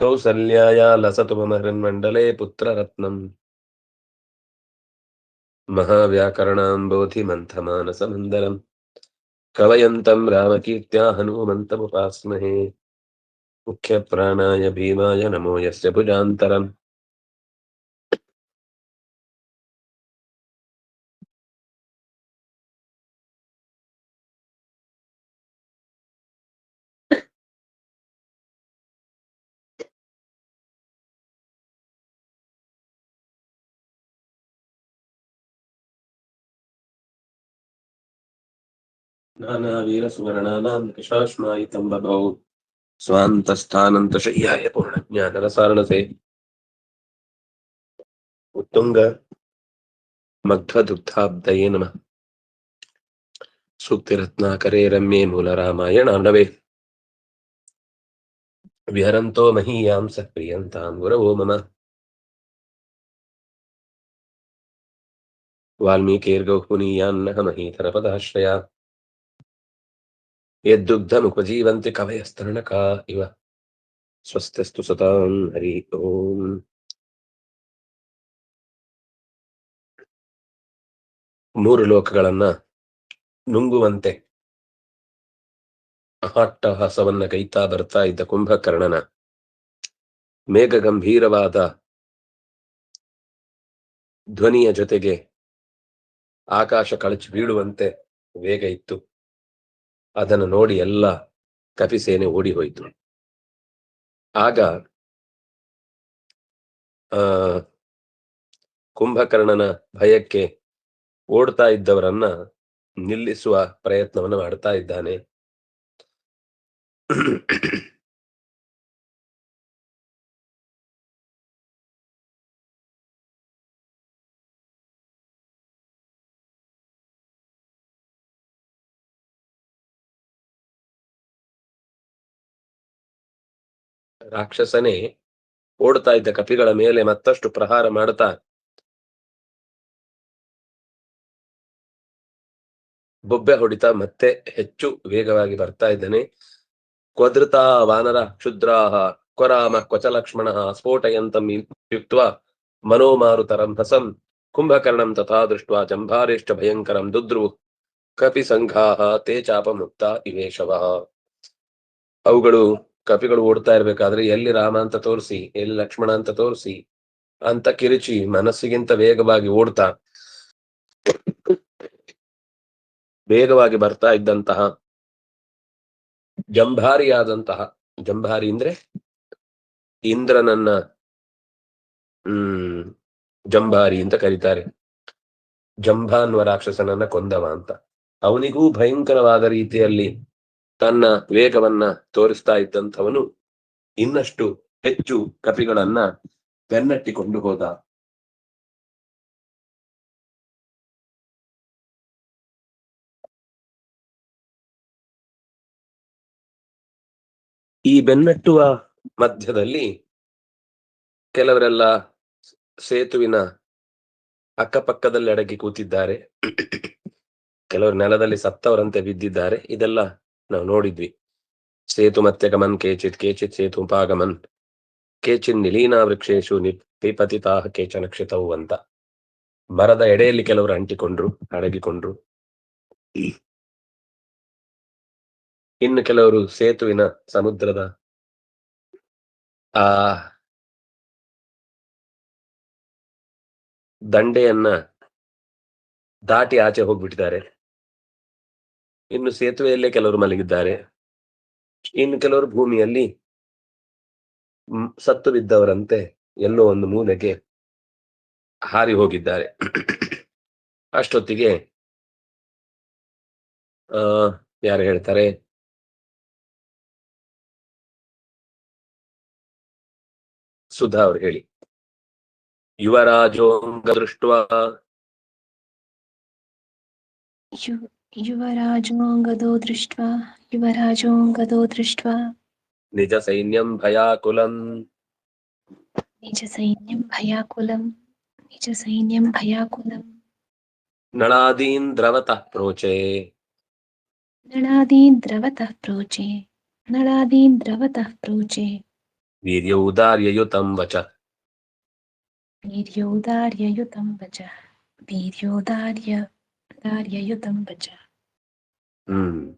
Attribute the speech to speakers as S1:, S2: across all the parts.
S1: कौसल्याय लसतु मम हृन्मण्डले पुत्ररत्नम् महाव्याकरणाम् बोधिमन्थमानसमन्दरम् कवयन्तम् रामकीर्त्या हनूमन्तमुपास्महे मुख्यप्राणाय भीमाय नमो यस्य भुजान्तरम्। नानावीरसुवर्णानाम् कृशाश्मायितम् बभौ। स्वान्तस्थानन्तशय्याय पूर्णज्ञानरसारणसे। उत्तुङ्ग नमः। सूक्तिरत्नाकरे रम्ये मूलरामायणार्णवे विहरन्तो महीयां सः प्रियन्ताम् गुरवो मम। वाल्मीकिर्गौः पुनीयान्नः महीधरपदाश्रया ಯದ್ದುಗ್ಧನುಪಜೀವಂತಿ ಕವಯಸ್ತರಣಕಾ ಇವ ಸ್ವಸ್ತಸ್ತು ಸತಾಂ ಹರಿ ಓಂ ಮೂರು ಲೋಕಗಳನ್ನ ನುಂಗುವಂತೆ ಅಹಾಟ್ಟಹಾಸವನ್ನ ಕೈತಾ ಬರ್ತಾ ಇದ್ದ ಕುಂಭಕರ್ಣನ ಮೇಘ ಗಂಭೀರವಾದ ಧ್ವನಿಯ ಜೊತೆಗೆ ಆಕಾಶ ಕಳಚಿ ಬೀಳುವಂತೆ ವೇಗ ಇತ್ತು. ಅದನ್ನು ನೋಡಿ ಎಲ್ಲ ಕಪಿಸೇನೆ ಓಡಿ ಹೋಯಿತು. ಆಗ, ಆ, ಕುಂಭಕರ್ಣನ ಭಯಕ್ಕೆ ಓಡ್ತಾ ಇದ್ದವರನ್ನ ನಿಲ್ಲಿಸುವ ಪ್ರಯತ್ನವನ್ನು ಮಾಡ್ತಾ ಇದ್ದಾನೆ. ರಾಕ್ಷಸನೇ ಓಡ್ತಾ ಇದ್ದ ಕಪಿಗಳ ಮೇಲೆ ಮತ್ತಷ್ಟು ಪ್ರಹಾರ ಮಾಡ್ತಾ ಬೊಬ್ಬೆ ಹೊಡಿತಾ ಮತ್ತೆ ಹೆಚ್ಚು ವೇಗವಾಗಿ ಬರ್ತಾ ಇದ್ದಾನೆ. ಕ್ವದೃತ ವಾನರ ಕ್ಷುದ್ರಾಹ ಕ್ವರಾಮ ಕ್ವಚಲಕ್ಷ್ಮಣ, ಸ್ಫೋಟಯಂತಂ ಯುಕ್ತ ಮನೋಮಾರುತರಂ ಹಸಂ, ಕುಂಭಕರ್ಣಂ ತಥಾ ದೃಷ್ಟ ಜಂಭಾರೇಶ್ಚ ಭಯಂಕರಂ ದುದ್ರು ಕಪಿ ಸಂಘಾಹ ತೇ ಚಾಪಮುಕ್ತ ಇವೇಶವ. ಅವುಗಳು ಕಪಿಗಳು ಓಡ್ತಾ ಇರ್ಬೇಕಾದ್ರೆ ಎಲ್ಲಿ ರಾಮ ಅಂತ ತೋರಿಸಿ, ಎಲ್ಲಿ ಲಕ್ಷ್ಮಣ ಅಂತ ತೋರಿಸಿ, ಅಂತ ಕಿರಿಚಿ ಮನಸ್ಸಿಗಿಂತ ವೇಗವಾಗಿ ಓಡ್ತಾ, ವೇಗವಾಗಿ ಬರ್ತಾ ಇದ್ದಂತಹ ಜಂಭಾರಿಯಾದಂತಹ, ಜಂಭಾರಿ ಅಂದ್ರೆ ಇಂದ್ರನನ್ನ, ಹ್ಮ್, ಜಂಭಾರಿ ಅಂತ ಕರೀತಾರೆ. ಜಂಭ ಅನ್ನುವ ರಾಕ್ಷಸನನ್ನ ಕೊಂದವ ಅಂತ. ಅವನಿಗೂ ಭಯಂಕರವಾದ ರೀತಿಯಲ್ಲಿ ತನ್ನ ವೇಗವನ್ನ ತೋರಿಸ್ತಾ ಇದ್ದಂಥವನು ಇನ್ನಷ್ಟು ಹೆಚ್ಚು ಕಪಿಗಳನ್ನ ಬೆನ್ನಟ್ಟಿಕೊಂಡು ಹೋದ. ಈ ಬೆನ್ನಟ್ಟುವ ಮಧ್ಯದಲ್ಲಿ ಕೆಲವರೆಲ್ಲ ಸೇತುವಿನ ಅಕ್ಕಪಕ್ಕದಲ್ಲಿ ಅಡಗಿ ಕೂತಿದ್ದಾರೆ. ಕೆಲವರು ನೆಲದಲ್ಲಿ ಸತ್ತವರಂತೆ ಬಿದ್ದಿದ್ದಾರೆ. ಇದೆಲ್ಲ ನಾವು ನೋಡಿದ್ವಿ. ಸೇತು ಮತ್ತೆ ಗಮನ್, ಕೇಚಿತ್ ಕೇಚಿತ್ ಸೇತು ಉಪಾಗಮನ್ ಕೇಚಿನ್ ನಿಲೀನಾ ವೃಕ್ಷೇಶು ನಿಪತಿತಾ ಕೇಚನ ಕ್ಷಿತವು ಅಂತ. ಮರದ ಎಡೆಯಲ್ಲಿ ಕೆಲವರು ಅಂಟಿಕೊಂಡ್ರು, ಅಡಗಿಕೊಂಡ್ರು. ಇನ್ನು ಕೆಲವರು ಸೇತುವಿನ ಸಮುದ್ರದ, ಆ, ದಂಡೆಯನ್ನ ದಾಟಿ ಆಚೆ ಹೋಗ್ಬಿಟ್ಟಿದ್ದಾರೆ. ಇನ್ನು ಸೇತುವೆಯಲ್ಲೇ ಕೆಲವರು ಮಲಗಿದ್ದಾರೆ. ಇನ್ನು ಕೆಲವರು ಭೂಮಿಯಲ್ಲಿ ಸತ್ತು ಬಿದ್ದವರಂತೆ ಎಲ್ಲೋ ಒಂದು ಮೂಲೆಗೆ ಹಾರಿ ಹೋಗಿದ್ದಾರೆ. ಅಷ್ಟೊತ್ತಿಗೆ, ಆ, ಯಾರು ಹೇಳ್ತಾರೆ? ಸುಧಾ ಅವ್ರು ಹೇಳಿ. ಯುವರಾಜೋಂಗ ದೃಷ್ಟ
S2: యువరాజోంగదో దృష్ట్వా యువరాజోంగదో దృష్ట్వా నిజ
S1: సైన్యం భయాకులం నిజ
S2: సైన్యం భయాకులం నిజ సైన్యం
S1: భయాకులం నళాదీన్ ద్రవత
S2: ప్రోచే నళాదీన్ ద్రవత ప్రోచే నళాదీన్ ద్రవత
S1: ప్రోచే వీర్యోదార్యయుతం
S2: వచ వీర్యోదార్యయుతం వచ వీర్యోదార్య దార్యయుతం వచ
S1: ಹ್ಮ್.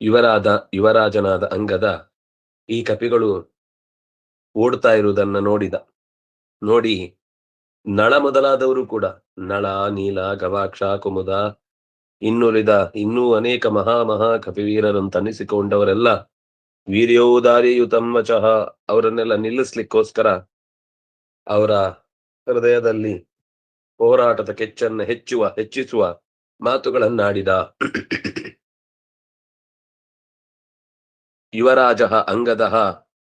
S1: ಯುವರಾದ, ಯುವರಾಜನಾದ ಅಂಗದ ಈ ಕಪಿಗಳು ಓಡ್ತಾ ಇರುವುದನ್ನ ನೋಡಿದ. ನೋಡಿ, ನಳ ಮೊದಲಾದವರು ಕೂಡ, ನಳ, ನೀಲ, ಗವಾಕ್ಷ, ಕುಮುದ, ಇನ್ನುಳಿದ ಇನ್ನೂ ಅನೇಕ ಮಹಾ ಮಹಾ ಕಪಿವೀರರನ್ನು ತನ್ನಿಸಿಕೊಂಡವರೆಲ್ಲ ವೀರ್ಯೋದಾರಿಯು ತಮ್ಮ ಚಹ ಅವರನ್ನೆಲ್ಲ ನಿಲ್ಲಿಸ್ಲಿಕ್ಕೋಸ್ಕರ ಅವರ ಹೃದಯದಲ್ಲಿ ಹೋರಾಟದ ಕೆಚ್ಚನ್ನ ಹೆಚ್ಚುವ, ಹೆಚ್ಚಿಸುವ ಮಾತುಗಳನ್ನಾಡಿದ. ಯುವರಾಜ ಅಂಗದ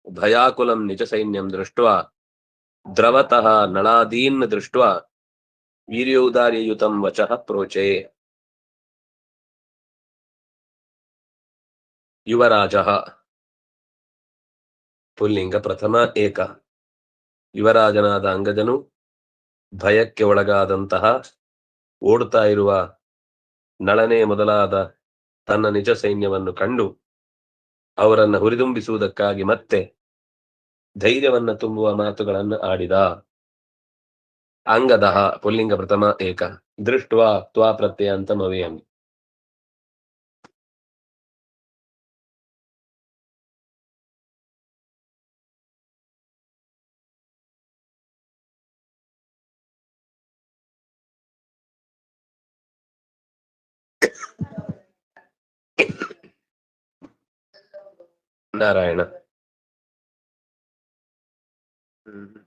S1: ಭಯಾಕುಲಂ ನಿಜ ಸೈನ್ಯಂ ದೃಷ್ಟ ದ್ರವತಃ ನಳಾದೀನ್ ದೃಷ್ಟ ವೀರ್ಯೋದಾರ್ಯಯುತಂ ವಚಃ ಪ್ರೋಚೆ. ಯುವರಾಜ, ಪುಲ್ಲಿಂಗ ಪ್ರಥಮ ಏಕ. ಯುವರಾಜನಾದ ಅಂಗದನು ಭಯಕ್ಕೆ ಒಳಗಾದಂತಹ ಓಡ್ತಾ ಇರುವ ನಳನೆ ಮೊದಲಾದ ತನ್ನ ನಿಜ ಸೈನ್ಯವನ್ನು ಕಂಡು ಅವರನ್ನ ಹುರಿದುಂಬಿಸುವುದಕ್ಕಾಗಿ ಮತ್ತೆ ಧೈರ್ಯವನ್ನ ತುಂಬುವ ಮಾತುಗಳನ್ನು ಆಡಿದ. ಅಂಗದಹ ಪುಲ್ಲಿಂಗ ಪ್ರಥಮ ಏಕ ದೃಷ್ಟ್ವಾ ತ್ವಾ ಪ್ರತ್ಯಯಂತಮವೇಯಂ ನಾರಾಯಣ. ಹ್ಮ್.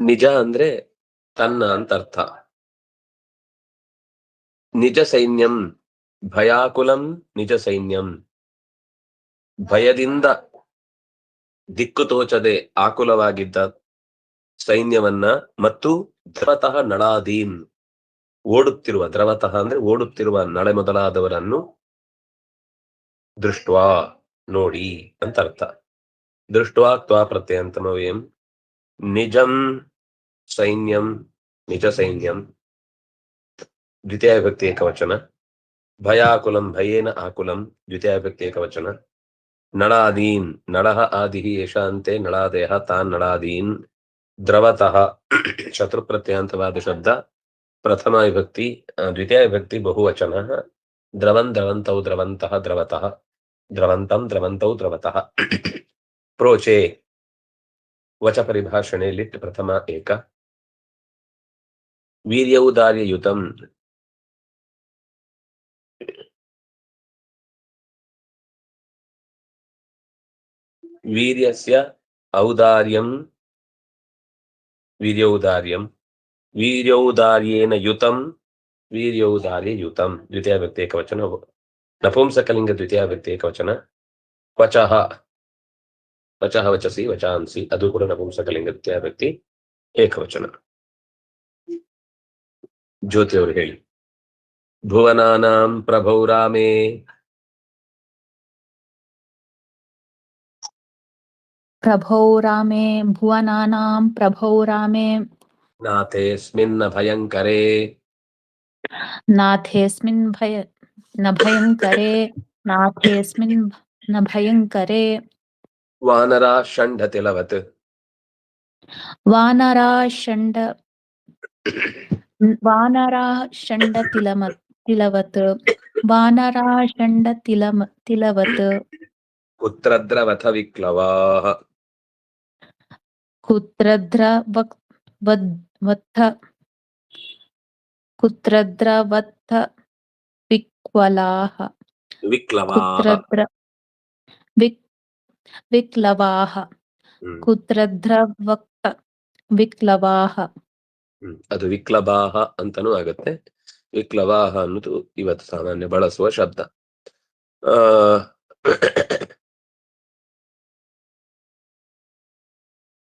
S1: ನಿಜ ಅಂದ್ರೆ ತನ್ನ ಅಂತ ಅರ್ಥ. ನಿಜ ಸೈನ್ಯಂ ಭಯಾಕುಲಂ ನಿಜ ಸೈನ್ಯಂ. ಭಯದಿಂದ ದಿಕ್ಕು ತೋಚದೆ ಆಕುಲವಾಗಿದ್ದ ಸೈನ್ಯವನ್ನ ಮತ್ತು ಧ್ರತಃ ನಳಾದೀನ್. ಓಡುತ್ತಿರುವ, ದ್ರವತಃ ಅಂದ್ರೆ ಓಡುತ್ತಿರುವ ನಳೆ ಮೊದಲಾದವರನ್ನು ದೃಷ್ಟ್ವಾ ನೋಡಿ ಅಂತ ಅರ್ಥ. ದೃಷ್ಟ್ವಾ ತ್ವಾ ಪ್ರತ್ಯಂತಮವೇಂ ನಿಜಂ ಸೈನ್ಯಂ ನಿಜ ಸೈನ್ಯಂ ದ್ವಿತೀಯ ವ್ಯಕ್ತಿ ಏಕವಚನ ಭಯಾಕುಲಂ ಭಯೇನ ಆಕುಲಂ ದ್ವಿತೀಯ ವ್ಯಕ್ತಿ ಏಕವಚನ ನಳಾದೀನ್ ನಳಃ ಆದಿ ಯಶಾಂತೆ ನಳಾದೇಹ ತಾನ್ ನಳಾದೀನ್ ದ್ರವತಃ ಶತ್ರು ಪ್ರತ್ಯಂತವಾದ ಶಬ್ದ ಪ್ರಥಮ ವಿಭಕ್ತಿ ಆ, ದ್ವಿತೀಯ ವಿಭಕ್ತಿ ಬಹುವಚನ ದ್ರವನ್ ದ್ರವಂತೌ ದ್ರವಂತಃ ದ್ರವತಃ ದ್ರವಂತಂ ದ್ರವಂತೌ ದ್ರವತಃ ಪ್ರೋಚೆ ವಚ ಪರಿಭಾಷಣೆ ಲಿಟ್ ಪ್ರಥಮ ಏಕ ವೀರ್ಯೌದಾರ್ಯಯುತಂ ವೀರ್ಯಸ್ಯ ಔದಾರ್ಯಂ ವೀರ್ಯೌದಾರ್ಯಂ ವೀರ್ಯೌದಾರ್ಯೇನ ಯುತಂ ವೀರ್ಯೌದಾರ್ಯ ಯುತಂ ದ್ವಿತೀಯ ವ್ಯಕ್ತಿ ಏಕವಚನ ನಪುಂಸಕಲಿಂಗ ದ್ವಿತೀಯ ವ್ಯಕ್ತಿ ಏಕವಚನ ವಚಃ ವಚಃ ವಚಸಿ ವಚಾಂಸಿ ಅದು ಕೂಡ ನಪುಂಸಕಲಿಂಗ ದ್ವಿತೀಯ ವ್ಯಕ್ತಿ ಏಕವಚನ ಜ್ಯೋತಿ ಅವರು ಹೇಳಿ ಭುವನಾನಾಂ ಪ್ರಭೌ ರಾಮೇ
S3: प्रभौ रामे भुवनानां प्रभौ रामे
S1: नाथेऽस्मिन्न भयङ्करे।
S3: नाथेऽस्मिन् भय न भयङ्करे। नाथेऽस्मिन् न भयंकरे
S1: वानरा षण्ढतिलवत्।
S3: वानरा षण्ड वानरा षंड तिलम तिलवत। वानरा षण्डतिलम तिलवत्।
S1: कुत्रद्रवथ
S3: विक्लवाः। कुत्रद्र वक् ವತ್ತ ಕುತ್ರದ್ರ
S1: ವತ್ಥ
S3: ವಿಕ್ವಲಾಹ ಕುತ್ರದ್ರ ವಿಕ್ಲವಾಹ.
S1: ಕುತ್ರದ್ರ
S3: ವಕ್ತ ವಿಕ್ಲವಾಹ.
S1: ಅದು ವಿಕ್ಲವಾಹ ಅಂತಾನೂ ಆಗುತ್ತೆ. ವಿಕ್ಲವಾಹ ಅನ್ನೋದು ಇವತ್ತು ಸಾಮಾನ್ಯ ಬಳಸುವ ಶಬ್ದ.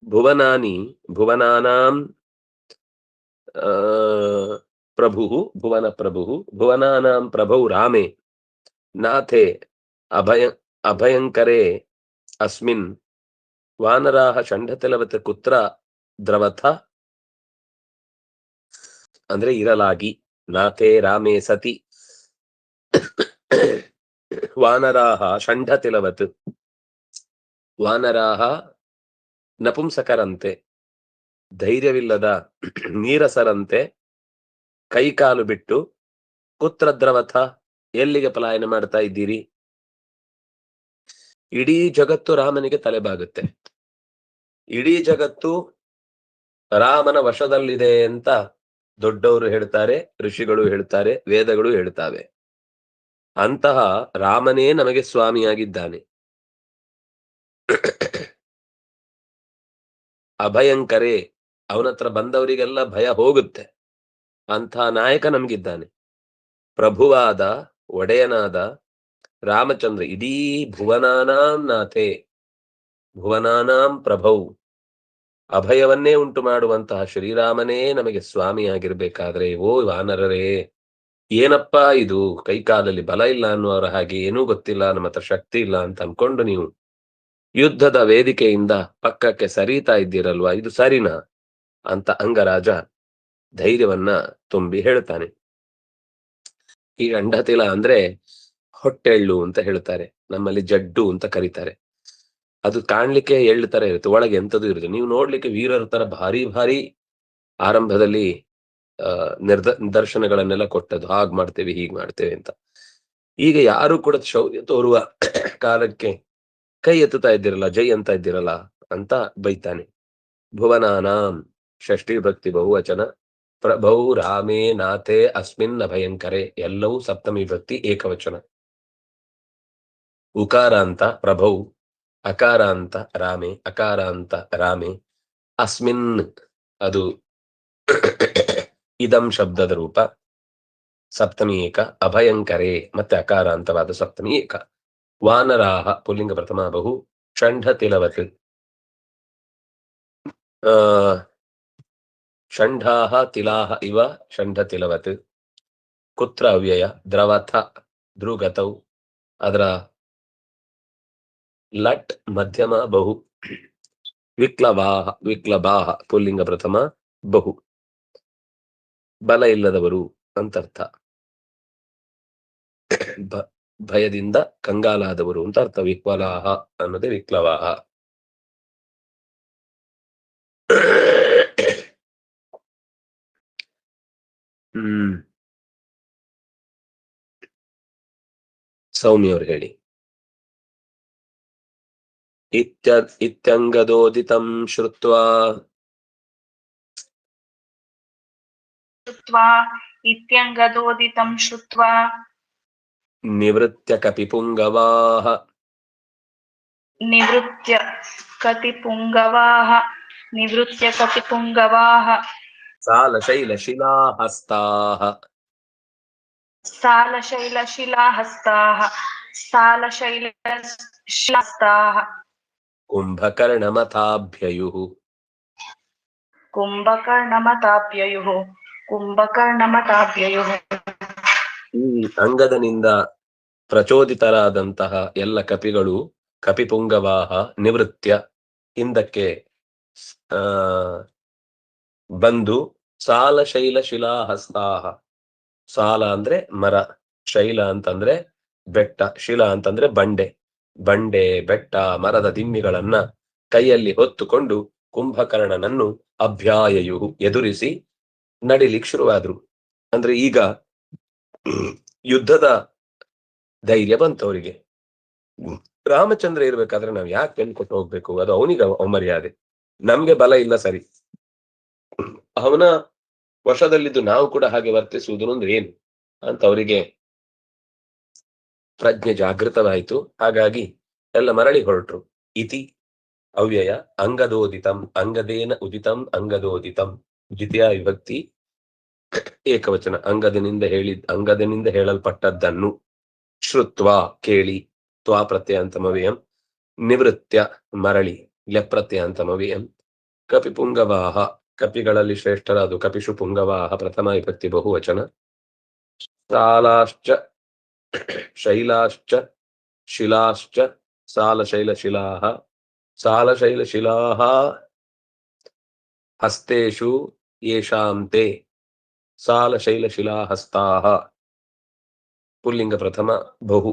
S1: ಭುವನಾನಿ ಭುವನಾನಾಂ ಪ್ರಭು ಭುವನ ಪ್ರಭು ಭುವನಾನಾಂ ಪ್ರಭೌ ರಾಮೇ ನಾಥೆ ಅಭಯ ಅಭಯಂಕರೇ ಅಸ್ಮಿನ್ ವಾನರಾಹ ಷಂಡತಲವತ್ ಕುತ್ರ ದ್ರವಥ ಅಂದ್ರೆ ಇರಲಾಗಿ, ನಾಥೆ ರಾಮೇ ಸತಿ। ವಾನರಾಹ ಷಂಡತಿಲವತ್ ವಾನರಾಹ ನಪುಂಸಕರಂತೆ। ಧೈರ್ಯವಿಲ್ಲದ ನೀರಸರಂತೆ ಕೈಕಾಲು ಬಿಟ್ಟು ಕುತ್ರದ್ರವಥ ಎಲ್ಲಿಗೆ ಪಲಾಯನ ಮಾಡ್ತಾ ಇದ್ದೀರಿ? ಇಡೀ ಜಗತ್ತು ರಾಮನಿಗೆ ತಲೆಬಾಗುತ್ತೆ. ಇಡೀ ಜಗತ್ತು ರಾಮನ ವಶದಲ್ಲಿದೆ ಅಂತ ದೊಡ್ಡವರು ಹೇಳ್ತಾರೆ, ಋಷಿಗಳು ಹೇಳ್ತಾರೆ, ವೇದಗಳು ಹೇಳ್ತಾವೆ. ಅಂತಹ ರಾಮನೇ ನಮಗೆ ಸ್ವಾಮಿಯಾಗಿದ್ದಾನೆ. ಅಭಯಂಕರೇ ಅವನತ್ರ ಬಂದವರಿಗೆಲ್ಲ ಭಯ ಹೋಗುತ್ತೆ. ಅಂಥ ನಾಯಕ ನಮಗಿದ್ದಾನೆ. ಪ್ರಭುವಾದ, ಒಡೆಯನಾದ ರಾಮಚಂದ್ರ, ಇಡೀ ಭುವನಾನಾಂ ನಾಥೆ, ಭುವನಾನಾಂ ಪ್ರಭೌ, ಅಭಯವನ್ನೇ ಉಂಟು ಮಾಡುವಂತಹ ಶ್ರೀರಾಮನೇ ನಮಗೆ ಸ್ವಾಮಿಯಾಗಿರ್ಬೇಕಾದ್ರೆ, ಓ ವಾನರರೇ, ಏನಪ್ಪಾ ಇದು? ಕೈಕಾಲಲ್ಲಿ ಬಲ ಇಲ್ಲ ಅನ್ನುವರ ಹಾಗೆ ಏನೂ ಗೊತ್ತಿಲ್ಲ, ನಮ್ಮ ಹತ್ರ ಶಕ್ತಿ ಇಲ್ಲ ಅಂತ ಅನ್ಕೊಂಡು ನೀವು ಯುದ್ಧದ ವೇದಿಕೆಯಿಂದ ಪಕ್ಕಕ್ಕೆ ಸರಿತಾ ಇದ್ದೀರಲ್ವಾ? ಇದು ಸರಿನಾ? ಅಂತ ಅಂಗರಾಜ ಧೈರ್ಯವನ್ನ ತುಂಬಿ ಹೇಳ್ತಾನೆ. ಈ ಅಂಡತಿಲ ಅಂದ್ರೆ ಹೊಟ್ಟೆಳ್ಳು ಅಂತ ಹೇಳ್ತಾರೆ, ನಮ್ಮಲ್ಲಿ ಜಡ್ಡು ಅಂತ ಕರೀತಾರೆ. ಅದು ಕಾಣ್ಲಿಕ್ಕೆ ಎಳ್ಳು ತರ ಇರುತ್ತೆ, ಒಳಗೆ ಎಂತದು ಇರುತ್ತೆ. ನೀವು ನೋಡ್ಲಿಕ್ಕೆ ವೀರರ ತರ ಭಾರಿ ಭಾರಿ ಆರಂಭದಲ್ಲಿ ಅಹ್ ನಿರ್ದ ದರ್ಶನಗಳನ್ನೆಲ್ಲ ಕೊಟ್ಟದ್ದು, ಹಾಗ್ ಮಾಡ್ತೇವೆ, ಹೀಗ್ ಮಾಡ್ತೇವೆ ಅಂತ. ಈಗ ಯಾರು ಕೂಡ ಶೌರ್ಯ ತೋರುವ ಕಾಲಕ್ಕೆ ಕೈ ಎತ್ತುತ್ತಾ ಇದ್ದೀರಲ್ಲ, ಜೈ ಅಂತ ಇದ್ದಿರಲ್ಲ ಅಂತ ಬೈತಾನೆ. ಭುವನಾನಾಂ ಷಷ್ಠಿ ಭಕ್ತಿ ಬಹುವಚನ ಪ್ರಭೌ ರಾಮೇ ನಾಥೆ ಅಸ್ಮಿನ್ ಅಭಯಂಕರೆ ಎಲ್ಲವೂ ಸಪ್ತಮಿ ಭಕ್ತಿ ಏಕವಚನ. ಉಕಾರಾಂತ ಪ್ರಭೌ ಅಕಾರಾಂತ ರಾಮೆ, ಅಕಾರ ಅಂತ ರಾಮೆ, ಅಸ್ಮಿನ್ ಅದು ಇದಂ ಶಬ್ದದ ರೂಪ, ಸಪ್ತಮಿ ಏಕ, ಅಭಯಂಕರೆ ಮತ್ತೆ ಅಕಾರಾಂತವಾದ ಸಪ್ತಮಿ ಏಕ. ವಾನರಾಹ ಪುಲ್ಲಿಂಗ ಪ್ರಥಮ ಬಹು, ಷಂಢ ತಿಲವತ್. ಆ ಷಂಢಾಹ ತಿಲಾಹ ಇವ ಷಂಢ ತಿಲವತ್ ಕುತ್ರ ಅವ್ಯಯ, ದ್ರವಥ ಧ್ರುಗತೌ ಅದರ ಲಟ್, ಮಧ್ಯಮ, ಬಹು, ವಿಕ್ಲವಾಹ, ವಿಕ್ಲಬಾಹ, ಪುಲ್ಲಿಂಗ ಪ್ರಥಮ, ಬಹು. ಬಲ ಇಲ್ಲದವರು ಅಂತರ್ಥ. ಭಯದಿಂದ ಕಂಗಾಲಾದವರು ಅಂತ ಅರ್ಥ ವಿಕ್ವಲಾಹ ಅನ್ನೋದೇ ವಿಕ್ಲವಾಹ. ಹ್ಮ್ ಸೌಮ್ಯ ಅವ್ರು ಹೇಳಿ ಇತ್ಯ ಇತ್ಯಂಗದೋದಿತಂ ಶ್ರುತ್ವಾ
S4: श्रुत्वा इत्यङ्गदोदितं श्रुत्वा
S1: ನಿವೃತ್ಯ ಕಪಿಪುಂಗವಾಹ
S4: निवृत्य कतिपुङ्गवाः निवृत्य कतिपुङ्गवाः
S1: ಸಾಲಶೈಲಶಿಲಾಹಸ್ತಾಹ
S4: सालशैलशिलाहस्ताः सालशैलशिलास्ताः
S1: ಕುಂಭಕರ್ಣಮಥಾಭ್ಯಯುಃ
S4: कुम्भकर्णमताप्ययुः कुम्भकर्णमताप्ययुः
S1: ಈ ಅಂಗದನಿಂದ ಪ್ರಚೋದಿತರಾದಂತಹ ಎಲ್ಲ ಕಪಿಗಳು ಕಪಿಪುಂಗವಾಹ ನಿವೃತ್ಯ ಹಿಂದಕ್ಕೆ ಆ ಬಂದು ಸಾಲ ಶೈಲ ಶಿಲಾ ಹಸ್ತಾಹ ಸಾಲ ಅಂದ್ರೆ ಮರ, ಶೈಲ ಅಂತಂದ್ರೆ ಬೆಟ್ಟ, ಶಿಲಾ ಅಂತಂದ್ರೆ ಬಂಡೆ. ಬಂಡೆ, ಬೆಟ್ಟ, ಮರದ ದಿಮ್ಮಿಗಳನ್ನ ಕೈಯಲ್ಲಿ ಹೊತ್ತುಕೊಂಡು ಕುಂಭಕರ್ಣನನ್ನು ಅಭ್ಯಾಯಯು ಎದುರಿಸಿ ನಡಿಲಿಕ್ ಶುರುವಾದ್ರು. ಅಂದ್ರೆ ಈಗ ಯುದ್ಧದ ಧೈರ್ಯ ಬಂತು ಅವರಿಗೆ. ರಾಮಚಂದ್ರ ಇರ್ಬೇಕಾದ್ರೆ ನಾವ್ ಯಾಕೆ ಬೆನ್ ಕೊಟ್ಟು ಹೋಗ್ಬೇಕು? ಅದು ಅವನಿಗೆ ಅವಮರ್ಯಾದೆ ನಮ್ಗೆ ಬಲ ಇಲ್ಲ ಸರಿ. ಅವನ ವಶದಲ್ಲಿದ್ದು ನಾವು ಕೂಡ ಹಾಗೆ ವರ್ತಿಸುವುದು ಅಂದ್ರೆ ಏನು? ಅಂತ ಅವರಿಗೆ ಪ್ರಜ್ಞೆ ಜಾಗೃತವಾಯಿತು. ಹಾಗಾಗಿ ಎಲ್ಲ ಮರಳಿ ಹೊರಟರು. ಇತಿ ಅವ್ಯಯ ಅಂಗದೋದಿತಂ, ಅಂಗದೇನ ಉದಿತಂ, ಅಂಗದೋದಿತಂ, ದ್ವಿತೀಯ ವಿಭಕ್ತಿ ಏಕವಚನ, ಅಂಗದನಿಂದ ಹೇಳಿದ್ ಅಂಗದನಿಂದ ಹೇಳಲ್ಪಟ್ಟದ್ದನ್ನು ಶ್ರುತ್ವ ಕೇಳಿ, ತ್ವಾ ಪ್ರತ್ಯಂತಮವ್ಯಯಂ ನಿವೃತ್ಯ ಮರಳಿ ಲೆಪ್ರತ್ಯಂತಮವ್ಯಯಂ ಕಪಿಪುಂಗವಾಹ ಕಪಿಗಳಲ್ಲಿ ಶ್ರೇಷ್ಠರಾದು ಕಪಿಷು ಪುಂಗವಾಹ ಪ್ರಥಮ ವಿಭಕ್ತಿ ಬಹುವಚನ. ಸಾಲಾಶ್ಚ, ಶೈಲಾಶ್ಚ, ಶಿಲಾಶ್ಚ ಸಾಲ ಶೈಲ ಶಿಲಾಹ ಸಾಲ ಶೈಲ ಸಾಲಶೈಲಶಿಲಾಹ ಸಾಲಶೈಲಶಿಲಾಹ ಹಸ್ತೇಷು ಯೇಷಾಂ ತೇ ಸಾಲಶೈಲಶಿಲಾಹಸ್ತಾಹ ಪುಲ್ಲಿಂಗ ಪ್ರಥಮ ಬಹು.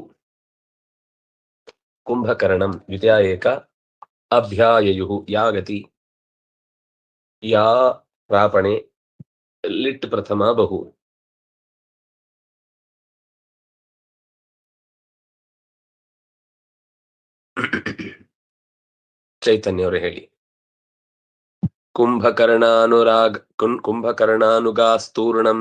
S1: ಕುಂಭಕರ್ಣಂ ದ್ವಿತೀಯ ಏಕ ಅಭ್ಯಾಯಯು ಯಾಗತಿ. ಯಾ ಪ್ರಾಪಣೆ ಲಿಟ್ ಪ್ರಥಮ ಬಹು. ಚೈತನ್ಯವರು ಹೇಳಿ. ಕುಂಭಕರ್ಣಾನುರಾಗ ಕುಂಭಕರ್ಣಾನುಗಾಸ್ತೂರ್ಣಂ.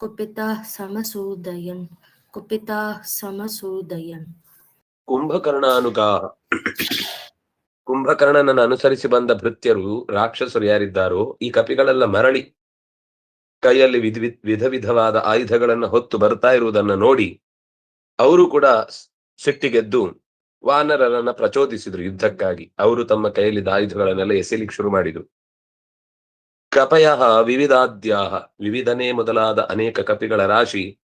S1: ಕುಪಿತಃ ಸಮಸೂದಯನ್
S5: ಕುಪಿತಃ ಸಮಸೂದಯನ್
S1: ಕುಂಭಕರ್ಣಾನುಗಾಹ ಕುಂಭಕರ್ಣನನ್ನು ಅನುಸರಿಸಿ ಬಂದ ಭೃತ್ಯರು, ರಾಕ್ಷಸರು ಯಾರಿದ್ದಾರೋ, ಈ ಕಪಿಗಳೆಲ್ಲ ಮರಳಿ ಕೈಯಲ್ಲಿ ವಿಧ ವಿಧವಾದ ಆಯುಧಗಳನ್ನು ಹೊತ್ತು ಬರ್ತಾ ಇರುವುದನ್ನು ನೋಡಿ ಅವರು ಕೂಡ ಸಿಟ್ಟಿಗೆದ್ದು ವಾನರರನ್ನ ಪ್ರಚೋದಿಸಿದ್ರು ಯುದ್ಧಕ್ಕಾಗಿ. ಅವರು ತಮ್ಮ ಕೈಯಲ್ಲಿದ್ದ ಆಯುಧಗಳನ್ನೆಲ್ಲ ಎಸೆಲಿಕ್ಕೆ ಶುರು ಮಾಡಿದ್ರು. ಕಪಯ ವಿವಿಧಾದ್ಯಾಹ. ವಿವಿಧನೇ ಮೊದಲಾದ ಅನೇಕ ಕಪಿಗಳ ರಾಶಿ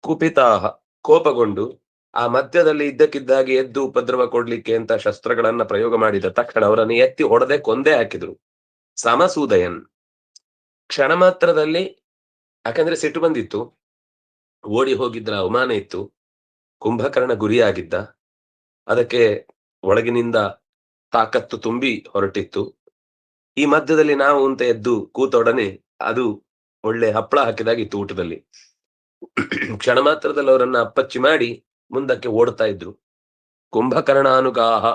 S1: ಕುಪಿತಾಹ. ಕೋಪಗೊಂಡು ಆ ಮಧ್ಯದಲ್ಲಿ ಇದ್ದಕ್ಕಿದ್ದಾಗಿ ಎದ್ದು ಉಪದ್ರವ ಕೊಡ್ಲಿಕ್ಕೆ ಅಂತ ಶಸ್ತ್ರಗಳನ್ನ ಪ್ರಯೋಗ ಮಾಡಿದ ತಕ್ಷಣ ಅವರನ್ನು ಎತ್ತಿ ಹೊಡೆದೆ ಕೊಂದೇ ಹಾಕಿದ್ರು. ಸಮಸೂದಯನ್. ಕ್ಷಣ ಮಾತ್ರದಲ್ಲಿ, ಯಾಕಂದ್ರೆ ಸಿಟ್ಟು ಬಂದಿತ್ತು. ಓಡಿ ಹೋಗಿದ್ರ ಅವಮಾನ ಇತ್ತು. ಕುಂಭಕರ್ಣ ಗುರಿಯಾಗಿದ್ದ. ಅದಕ್ಕೆ ಒಳಗಿನಿಂದ ತಾಕತ್ತು ತುಂಬಿ ಹೊರಟಿತ್ತು. ಈ ಮಧ್ಯದಲ್ಲಿ ನಾವು ಅಂತ ಎದ್ದು ಕೂತೊಡನೆ ಅದು ಒಳ್ಳೆ ಹಪ್ಪಳ ಹಾಕಿದಾಗಿತ್ತು ಊಟದಲ್ಲಿ. ಕ್ಷಣ ಮಾತ್ರದಲ್ಲಿ ಅವರನ್ನ ಅಪ್ಪಚ್ಚಿ ಮಾಡಿ ಮುಂದಕ್ಕೆ ಓಡ್ತಾ ಇದ್ರು. ಕುಂಭಕರ್ಣಾನುಗಾಹ,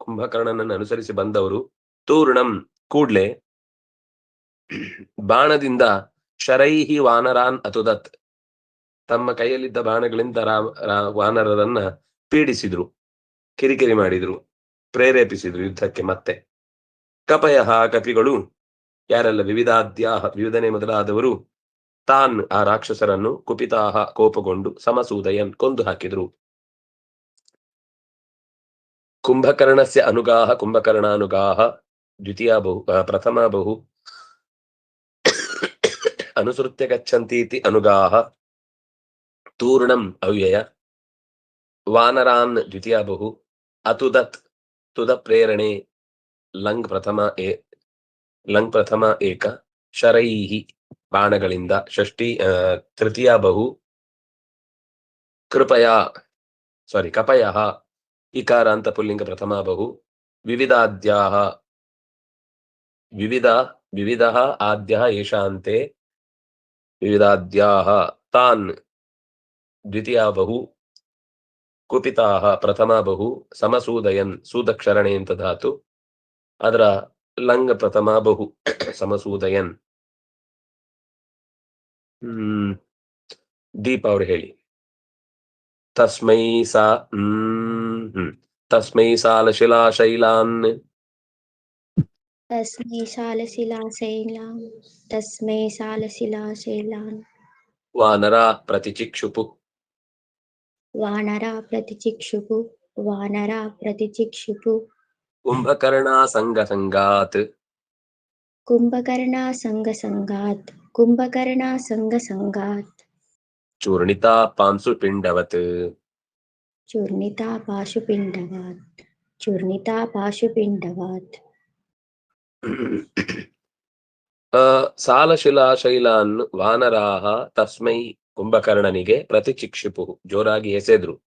S1: ಕುಂಭಕರ್ಣನನ್ನು ಅನುಸರಿಸಿ ಬಂದವರು ತೂರ್ಣಂ ಕೂಡ್ಲೆ ಬಾಣದಿಂದ ಶರೈಹಿ ವಾನರಾನ್ ಅತುದತ್ ತಮ್ಮ ಕೈಯಲ್ಲಿದ್ದ ಬಾಣಗಳಿಂದ ರಾಮ ವಾನರರನ್ನ ಪೀಡಿಸಿದ್ರು, ಕಿರಿಕಿರಿ ಮಾಡಿದ್ರು, ಪ್ರೇರೇಪಿಸಿದ್ರು ಯುದ್ಧಕ್ಕೆ ಮತ್ತೆ. ಕಪಯ ಕಪಿಗಳು, ಯಾರೆಲ್ಲ ವಿವಿಧಾದ್ಯಾಹ, ವಿವಿಧನೆ ಮೊದಲಾದವರು, ತಾನ್ ಆ ರಾಕ್ಷಸರನ್ನು ಕುಪಿತಾಹ ಕೋಪಗೊಂಡು ಸಮಸೂದಯನ್ ಕೊಂದು ಹಾಕಿದ್ರು. ಕುಂಭಕರ್ಣಸ್ಯ ಅನುಗಾಹ, ಕುಂಭಕರ್ಣಾನುಗಾಹ, ದ್ವಿತೀಯ ಬಹು ಪ್ರಥಮ ಬಹು, ಅನುಸೃತ್ಯ ಗಚ್ಚಂತೀತಿ ಅನುಗಾಹ, ತೂರ್ಣಂ ಅವ್ಯಯ, ವಾನರಾನ್ ದ್ವಿತೀಯ ಬಹು, ಅತುದತ್ ತುದ ಪ್ರೇರಣೆ ಲಂಗ್ ಪ್ರಥಮ ಎ ಲಂಗ್ ಪ್ರಥಮ ಏಕ ಶರೈಹಿ ಬಾಣಗಳಿಂದ ಷಷ್ಠಿ ತೃತೀಯ ಬಹು ಕೃಪಯ ಸಾರಿ ಕಪಯ ಇಕಾರ ಅಂತ ಪುಲ್ಲಿಂಗ ಪ್ರಥಮ ಬಹು ವಿವಿಧಾದ್ಯಾ ವಿವಿಧ ವಿವಿಧ ಆದ್ಯ ಏಷಾಂತೆ ವಿವಿಧಾದ್ಯಾ ತಾನ್ ದ್ವಿತೀಯ ಬಹು ಕುಪಿತಾ ಪ್ರಥಮ ಬಹು ಸಮಸೂದಯನ್ ಸೂದಕ್ಷರಣೆ ಅಂತ ಧಾತು. ಅದರ ಲಂಗ ಪ್ರಥಮ ಬಹು ಸಮಸೂದಯನ್. ಹ್ಮ್ ದೀಪ ಅವರು ಹೇಳಿ. ತಸ್ಮೈ ಸಾ ಹ್ಮ್ ತಸ್ಮೈ ಸಾಲ ಶಿಲಾ ಶೈಲಾನ್.
S6: ತಸ್ಮೈ ಸಾಲ ಶಿಲಾ ಶೈಲಾನ್
S1: ತಸ್ಮೈ ಸಾಲ
S6: ಶಿಲಾ ಶೈಲಾನ್. ವಾನರ ಪ್ರತಿಚಿಕ್ಷುಪು
S1: ವಾನರ ಪ್ರತಿಚಿಕ್ಷುಪು ವಾನರ
S6: ಪ್ರತಿಚಿಕ್ಷುಪು ಕುಂಭಕರ್ಣಾಸಂಗಸಂಗಾತ್
S1: ಕುಂಭಕರ್ಣಾಸಂಗಸಂಗಾತ್ ಕುಂಭಕರ್ಣಾಸಂಗಸಂಗಾತ್ ಚೂರ್ಣಿತಾ
S6: ಪಾಂಸುಪಿಂಡವತ್ ಚೂರ್ಣಿತಾ ಪಾಶುಪಿಂಡವಾತ್ ಚೂರ್ಣಿತಾ
S1: ಪಾಶುಪಿಂಡವಾತ್ ಸಾಲಶಿಲಾ ಶೈಲಾನ್ ವಾನರಾಹ ತಸ್ಮೈ ಕುಂಭಕರ್ಣನಿಗೆ ಪ್ರತಿಚಿಕ್ಷಿಪು. ಜೋರಾಗಿ ಎಸೆದ್ರು.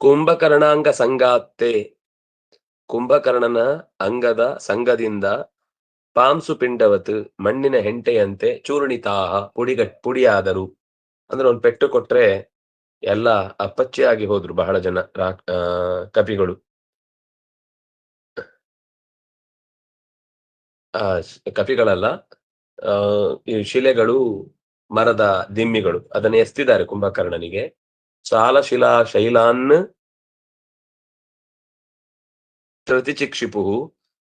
S1: ಕುಂಭಕರ್ಣಾಂಗ ಸಂಗಾತ್ತೆ ಕುಂಭಕರ್ಣನ ಅಂಗದ ಸಂಘದಿಂದ ಪಾಂಸು ಪಿಂಡವತ್ ಮಣ್ಣಿನ ಹೆಂಟೆಯಂತೆ ಚೂರ್ಣಿತಾಹ ಪುಡಿಗಟ್ ಪುಡಿಯಾದರು. ಅಂದ್ರೆ ಒಂದು ಪೆಟ್ಟು ಕೊಟ್ರೆ ಎಲ್ಲ ಅಪ್ಪಚ್ಚೆಯಾಗಿ ಹೋದ್ರು ಬಹಳ ಜನ ರಾ ಕಪಿಗಳು ಆ ಕಪಿಗಳಲ್ಲ ಈ ಶಿಲೆಗಳು ಮರದ ದಿಮ್ಮಿಗಳು. ಅದನ್ನ ಎಸ್ತಿದ್ದಾರೆ ಕುಂಭಕರ್ಣನಿಗೆ. ಸಾಲಶಿಲಾ ಶೈಲಾನ್ ಪ್ರತಿಚಿಕ್ಷಿಪು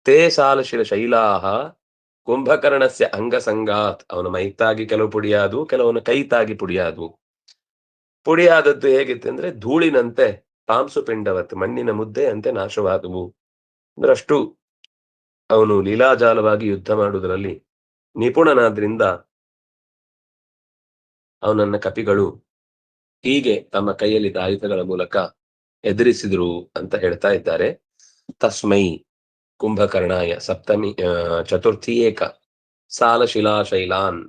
S1: ತೇ ಸಾಲಶಿಲ ಶೈಲಾಹ ಕುಂಭಕರ್ಣಸ್ಯ ಅಂಗಸಂಗಾತ್ ಅವನ ಮೈತಾಗಿ ಕೆಲವು ಪುಡಿಯಾದವು, ಕೆಲವನ ಕೈತಾಗಿ ಪುಡಿಯಾದವು. ಪುಡಿಯಾದದ್ದು ಹೇಗಿತ್ತು ಅಂದ್ರೆ ಧೂಳಿನಂತೆ ಪಾಂಸು ಪಿಂಡವತ್ ಮಣ್ಣಿನ ಮುದ್ದೆ ಅಂತೆ ನಾಶವಾದವು. ಅಂದ್ರೆ ಅಷ್ಟು ಅವನು ಲೀಲಾಜಾಲವಾಗಿ ಯುದ್ಧ ಮಾಡುವುದರಲ್ಲಿ ನಿಪುಣನಾದ್ರಿಂದ ಅವನನ್ನ ಕಪಿಗಳು ಹೀಗೆ ತಮ್ಮ ಕೈಯಲ್ಲಿ ಆಯುಧಗಳ ಮೂಲಕ ಎದುರಿಸಿದ್ರು ಅಂತ ಹೇಳ್ತಾ ಇದ್ದಾರೆ. ತಸ್ಮೈ ಕುಂಭಕರ್ಣಾಯ ಸಪ್ತಮಿ ಆ, ಚತುರ್ಥಿ ಏಕ ಸಾಲಶಿಲಾ ಶೈಲಾನ್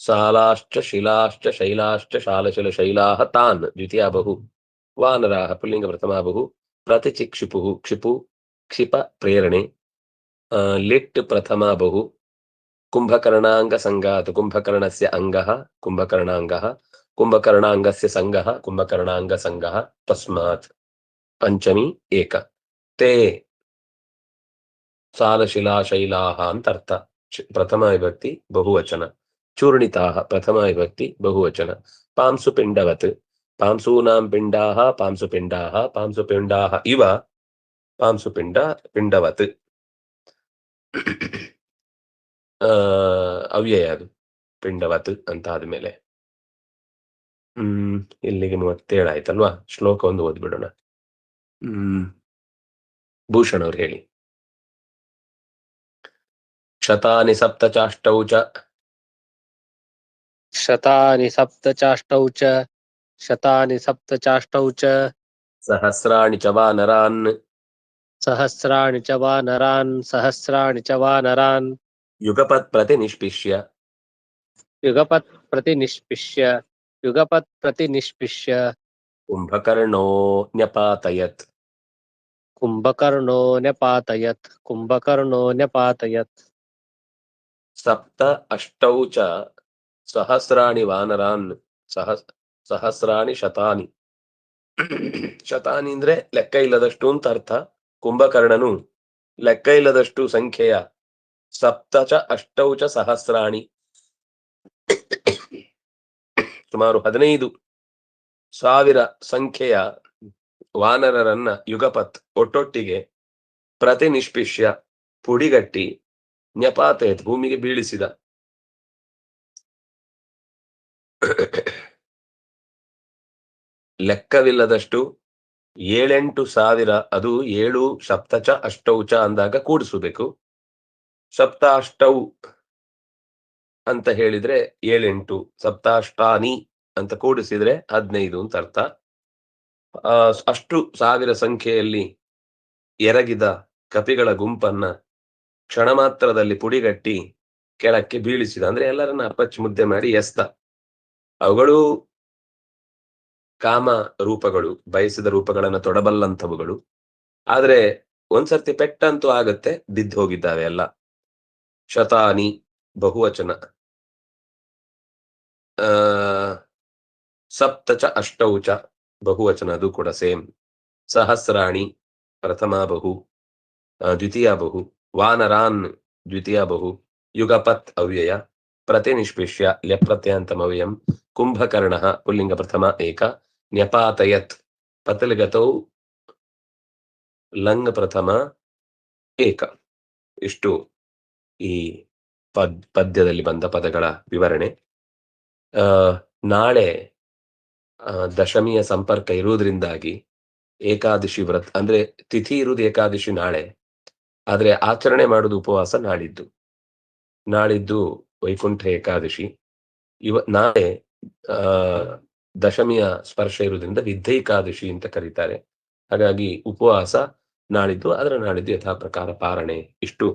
S1: ಸಾಲಾಶ್ಚ ಶಿಲಾಶ್ಚ ಶೈಲಾಶ್ಚ ಶಾಲಶಿಲ ಶೈಲಾಹ ತಾನ್ ದ್ವಿತೀಯ ಬಹು ವಾನರಾಹ ಪುಲ್ಲಿಂಗ ಪ್ರಥಮ ಬಹು ಪ್ರತಿಚಿಕ್ಷಿಪು ಕ್ಷಿಪು ಕ್ಷಿಪ ಪ್ರೇರಣೆ ಆ, ಲಿಟ್ ಪ್ರಥಮ ಬಹು ಕುಂಭಕರ್ಣಾಂಗ ಸಂಗಾತ್ ಕುಂಭಕರ್ಣಸ್ಯ ಅಂಗಃ ಕುಂಭಕರ್ಣಾಂಗಃ ಕುಂಭಕರ್ಣಾಂಗಸ್ಯ ಸಾಲ ತೇ ಸಾಲಶಿಲಾ ಶೈಲಾಹ ಅಂತ ಅರ್ಥ. ಪ್ರಥಮ ವಿಭಕ್ತಿ ಬಹುವಚನ. ಚೂರ್ಣಿತಾಹ ಪ್ರಥಮ ವಿಭಕ್ತಿ ಬಹುವಚನ. ಪಾಂಸು ಪಿಂಡವತ್ ಪಾಂಸೂನಾಂ ಪಿಂಡಾಹ ಪಾಂಸು ಪಿಂಡಾಹ ಪಾಂಸು ಪಿಂಡಾಹ ಇವ ಪಾಂಸು ಪಿಂಡ ಪಿಂಡವತ್ ಅವ್ಯಯ ಅದು. ಪಿಂಡವತ್ ಅಂತ ಆದ್ಮೇಲೆ ಹ್ಮ್, ಇಲ್ಲಿಗೆ ಮೂವತ್ತೇಳು ಆಯ್ತಲ್ವಾ? ಶ್ಲೋಕ ಒಂದು ಓದ್ಬಿಡೋಣ. ಹ್ಮ್. ಭೂಷಣ್ ಅವ್ರು ಹೇಳಿ ಶತಾನಿ ಸಪ್ತಚಾಷ್ಟೌ ಚ
S7: शतानि सप्तचाष्टौ च शतानि सप्तचाष्टौ च
S1: ಸಹಸ್ರಾಣಿ ಚ ವಾನರಾನ್
S7: सहस्राणि च वानरान् सहस्राणि च वानरान्
S1: ಯುಗಪತ್ ಪ್ರತಿ ನಿಷ್ಪಿಷ್ಯ
S7: युगपत् प्रतिनिष्पिष्य युगपत् प्रतिनिष्पिष्य
S1: ಕುಂಭಕರ್ಣೋ ನ್ಯಪಾತಯತ್
S7: कुम्भकर्णो न्यपातयत् ಕುಂಭಕರ್ಣೋ ನ್ಯಪಾತಯತ್ ಕುಂಭಕರ್ಣೋ ನ್ಯಪಾತಯತ್
S1: ಸಪ್ತ ಅಷ್ಟೌ ಚ ಸಹಸ್ರಾಣಿ ವಾನರಾನ್ ಸಹ ಸಹಸ್ರಾಣಿ ಶತಾನಿ ಶತಾನಿ ಅಂದ್ರೆ ಲೆಕ್ಕ ಇಲ್ಲದಷ್ಟು ಅಂತ ಅರ್ಥ. ಕುಂಭಕರ್ಣನು ಲೆಕ್ಕ ಇಲ್ಲದಷ್ಟು ಸಂಖ್ಯೆಯ ಸಪ್ತ ಚ ಅಷ್ಟೌ ಚ ಸಹಸ್ರಾಣಿ. ಸುಮಾರು ಹದಿನೈದು ಸಾವಿರ ಸಂಖ್ಯೆಯ ವಾನರರನ್ನ ಯುಗಪತ್ ಒಟ್ಟೊಟ್ಟಿಗೆ ಪ್ರತಿ ನಿಷ್ಪಿಷ್ಯ ಪುಡಿಗಟ್ಟಿ ನ್ಯಪಾತೇತ್ ಭೂಮಿಗೆ ಬೀಳಿಸಿದ. ಲೆಕ್ಕವಿಲ್ಲದಷ್ಟು ಏಳೆಂಟು ಸಾವಿರ ಅದು ಏಳು ಸಪ್ತಚ ಅಷ್ಟೌಚ ಅಂದಾಗ ಕೂಡಿಸಬೇಕು. ಸಪ್ತ ಅಷ್ಟೌ ಅಂತ ಹೇಳಿದ್ರೆ ಏಳೆಂಟು, ಸಪ್ತಾಷ್ಟಾನಿ ಅಂತ ಕೂಡಿಸಿದ್ರೆ ಹದಿನೈದು ಅಂತ ಅರ್ಥ. ಅಷ್ಟು ಸಾವಿರ ಸಂಖ್ಯೆಯಲ್ಲಿ ಎರಗಿದ ಕಪಿಗಳ ಗುಂಪನ್ನ ಕ್ಷಣ ಮಾತ್ರದಲ್ಲಿ ಪುಡಿಗಟ್ಟಿ ಕೆಳಕ್ಕೆ ಬೀಳಿಸಿದ. ಅಂದ್ರೆ ಎಲ್ಲರನ್ನ ಅಪ್ಪಚ್ಚಿ ಮುದ್ದೆ ಮಾಡಿ ಎಸ್ತ. ಅವುಗಳು ಕಾಮ ರೂಪಗಳು, ಬಯಸಿದ ರೂಪಗಳನ್ನ ತೊಡಬಲ್ಲಂಥವುಗಳು. ಆದ್ರೆ ಒಂದ್ಸರ್ತಿ ಪೆಟ್ಟಂತೂ ಆಗತ್ತೆ, ಬಿದ್ದು ಹೋಗಿದ್ದಾವೆ ಎಲ್ಲ. ಶತಾನಿ, ಬಹುವಚನ. ಆ ಸಪ್ತ ಚ ಅಷ್ಟೌ ಚ ಬಹುವಚನ ಅದು ಕೂಡ ಸೇಮ್. ಸಹಸ್ರಾಣಿ, ಪ್ರಥಮ ಬಹು ದ್ವಿತೀಯ ಬಹು, ವಾನರಾನ್, ದ್ವಿತೀಯ ಬಹು, ಯುಗಪತ್ ಅವ್ಯಯ, ಪ್ರತಿನಿಷ್ಪಿಷ್ಯ ಲ್ಯಪ್ರತ್ಯಾಂತಮವ್ಯಯಂ ಕುಂಭಕರ್ಣ, ಪುಲ್ಲಿಂಗ ಪ್ರಥಮ ಏಕ, ನ್ಯಪಾತಯತ್, ಪತಲ್ಗತೌ, ಲಂಗ್ ಪ್ರಥಮ ಏಕ. ಇಷ್ಟು ಈ ಪದ್, ಪದ್ಯದಲ್ಲಿ ಬಂದ ಪದಗಳ ವಿವರಣೆ. ನಾಳೆ ದಶಮಿಯ ಸಂಪರ್ಕ ಇರುವುದರಿಂದಾಗಿ ಏಕಾದಶಿ ವ್ರತ, ಅಂದ್ರೆ ತಿಥಿ ಇರುವುದು ಏಕಾದಶಿ ನಾಳೆ, ಆದ್ರೆ ಆಚರಣೆ ಮಾಡುದು ಉಪವಾಸ ನಾಳಿದ್ದು. ನಾಳಿದ್ದು ವೈಕುಂಠ ಏಕಾದಶಿ. ಇವ, ನಾಳೆ ದಶಮಿಯ ಸ್ಪರ್ಶ ಇರುವುದರಿಂದ ವಿದ್ಯೈಕಾದಶಿ ಅಂತ ಕರೀತಾರೆ. ಹಾಗಾಗಿ ಉಪವಾಸ ನಾಳಿದ್ದು ಅದರ ನಾಳಿದ್ದು ಯಥಾ ಪ್ರಕಾರ ಪಾರಣೆ. ಇಷ್ಟು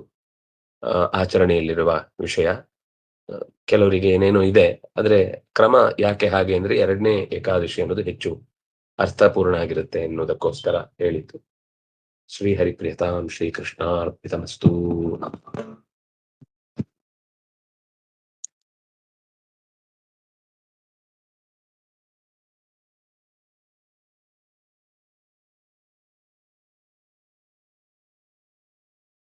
S1: ಆಚರಣೆಯಲ್ಲಿರುವ ವಿಷಯ. ಕೆಲವರಿಗೆ ಏನೇನೋ ಇದೆ, ಆದ್ರೆ ಕ್ರಮ ಯಾಕೆ ಹಾಗೆ ಅಂದ್ರೆ ಎರಡನೇ ಏಕಾದಶಿ ಅನ್ನೋದು ಹೆಚ್ಚು ಅರ್ಥಪೂರ್ಣ ಆಗಿರುತ್ತೆ ಎನ್ನುವುದಕ್ಕೋಸ್ಕರ ಹೇಳಿತು ಶ್ರೀ ಹರಿಪ್ರಿಯತಾಂ ಶ್ರೀಕೃಷ್ಣ ಅರ್ಪಿತಮಸ್ತು